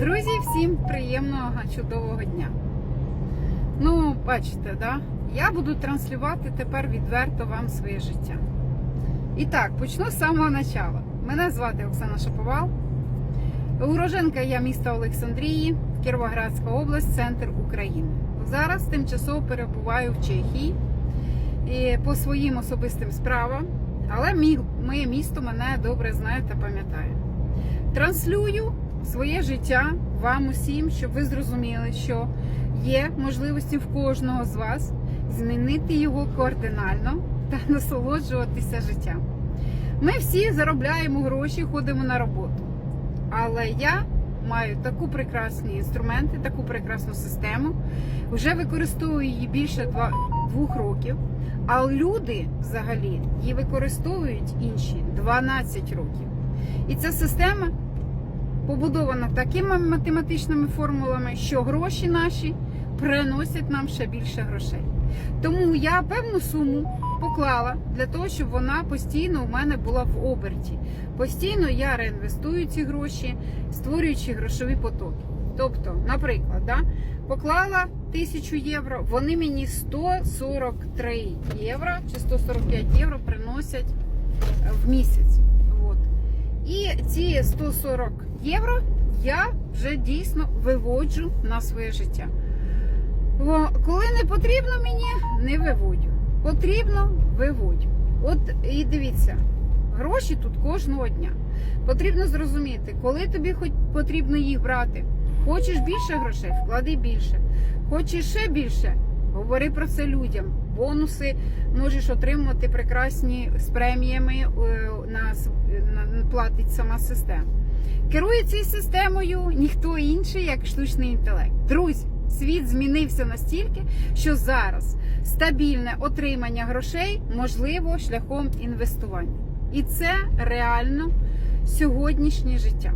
Друзі, всім приємного, чудового дня. Ну, бачите, да? я буду транслювати тепер відверто вам своє життя. І так, почну з самого начала. Мене звати Оксана Шаповал. Уроженка я міста Олександрії, Кіровоградська область, центр України. Зараз тимчасово перебуваю в Чехії і по своїм особистим справам, але моє місто мене добре знає та пам'ятає. Транслюю своє життя вам усім, щоб ви зрозуміли, що є можливості в кожного з вас змінити його кардинально та насолоджуватися життям. Ми всі заробляємо гроші, ходимо на роботу. Але я маю таку прекрасні інструменти, таку прекрасну систему. Вже використовую її більше двох років. А люди взагалі її використовують інші 12 років. І ця система побудована такими математичними формулами, що гроші наші приносять нам ще більше грошей. Тому я певну суму поклала для того, щоб вона постійно у мене була в оберті. Постійно я реінвестую ці гроші, створюючи грошові потоки. Тобто, наприклад, да, поклала тисячу євро, вони мені 143 євро чи 145 євро приносять е, в місяць. От. І ці 140 євро я вже дійсно виводжу на своє життя. Бо коли не потрібно мені, не виводю. Потрібно виводю. От і дивіться, гроші тут кожного дня. Потрібно зрозуміти, коли тобі хоч потрібно їх брати. Хочеш більше грошей, вклади більше. Хочеш ще більше, говори про це людям. Бонуси можеш отримувати прекрасні з преміями е, на, на платить сама система. Керує цією системою ніхто інший, як штучний інтелект. Друзі, світ змінився настільки, що зараз стабільне отримання грошей можливо шляхом інвестування. І це реально сьогоднішнє життя.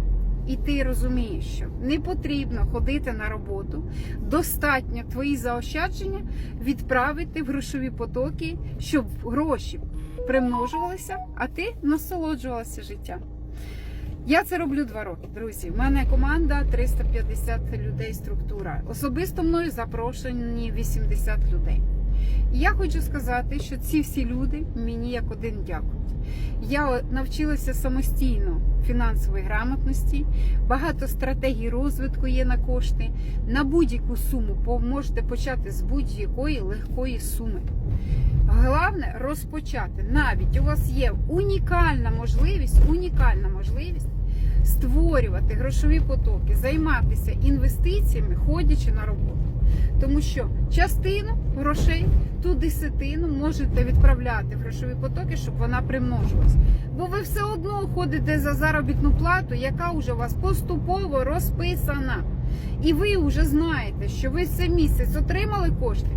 І ти розумієш, що не потрібно ходити на роботу, достатньо твої заощадження відправити в грошові потоки, щоб гроші примножувалися, а ти насолоджувалася життям. Я це роблю два роки, друзі. У мене команда 350 людей, структура. Особисто мною запрошені 80 людей. І я хочу сказати, що ці всі люди мені як один дякують. Я навчилася самостійно фінансової грамотності, багато стратегій розвитку є на кошти. На будь-яку суму можете почати з будь-якої легкої суми. Головне розпочати. Навіть у вас є унікальна можливість, унікальна можливість створювати грошові потоки, займатися інвестиціями, ходячи на роботу. Тому що частину грошей, ту десятину можете відправляти в грошові потоки, щоб вона примножувалась. Бо ви все одно ходите за заробітну плату, яка вже у вас поступово розписана. І ви вже знаєте, що ви цей місяць отримали кошти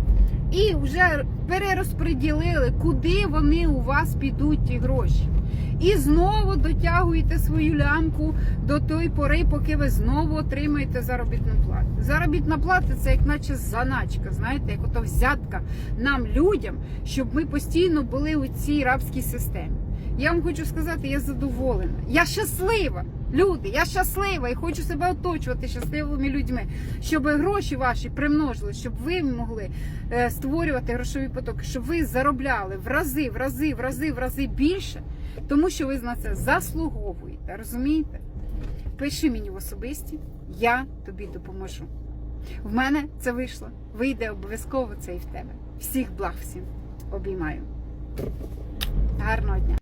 і вже перерозподілили, куди вони у вас підуть ті гроші. І знову дотягуєте свою лямку до тої пори, поки ви знову отримаєте заробітну плату. Заробітна плата це як наче заначка, знаєте, як ото взятка нам, людям, щоб ми постійно були у цій рабській системі. Я вам хочу сказати, я задоволена. Я щаслива. Люди, я щаслива і хочу себе оточувати щасливими людьми, щоб гроші ваші примножили, щоб ви могли е, створювати грошові потоки, щоб ви заробляли в рази, в рази, в рази, в рази більше, тому що ви на це заслуговуєте. Розумієте? Пиши мені в особисті, я тобі допоможу. В мене це вийшло. Вийде обов'язково це і в тебе. Всіх благ всім обіймаю. Гарного дня!